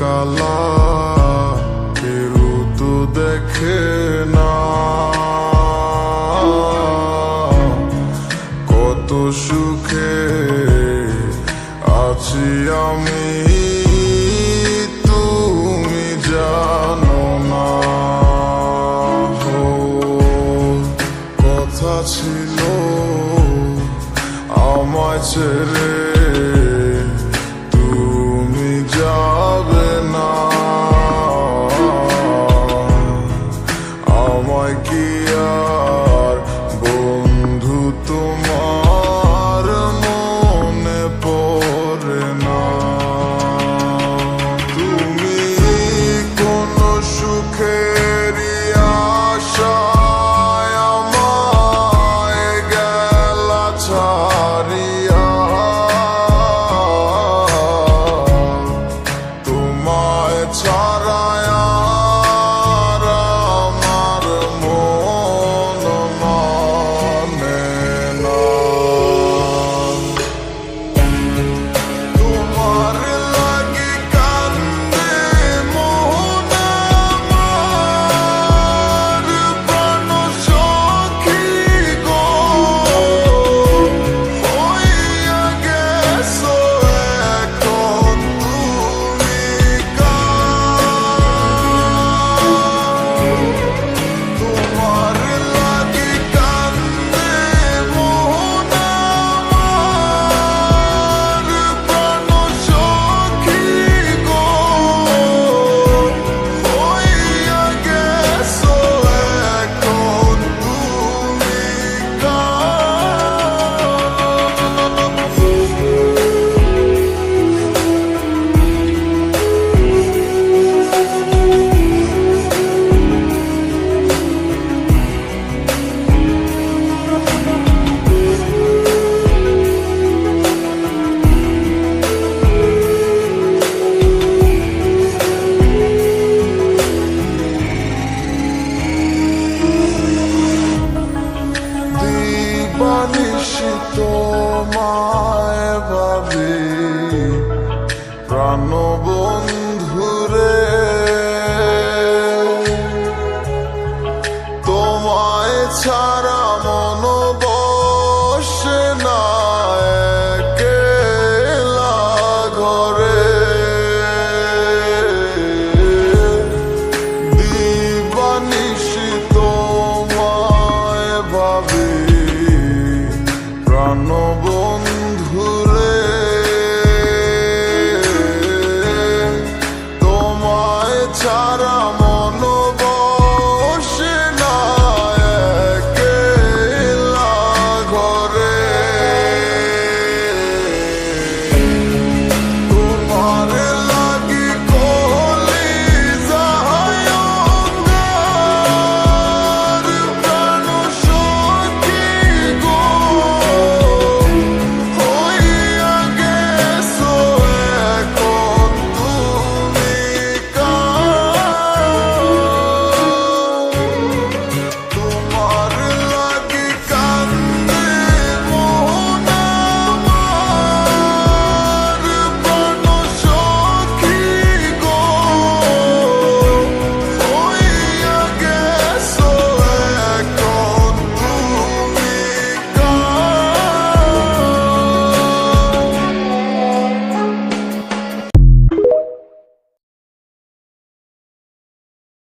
কালা কেউ তো দেখে না। কত সুখে আছি আমি, তুমি জানো না। কথা ছিল আমার ছেড়ে তোমায় ভাবি। প্রাণবন্ধুরে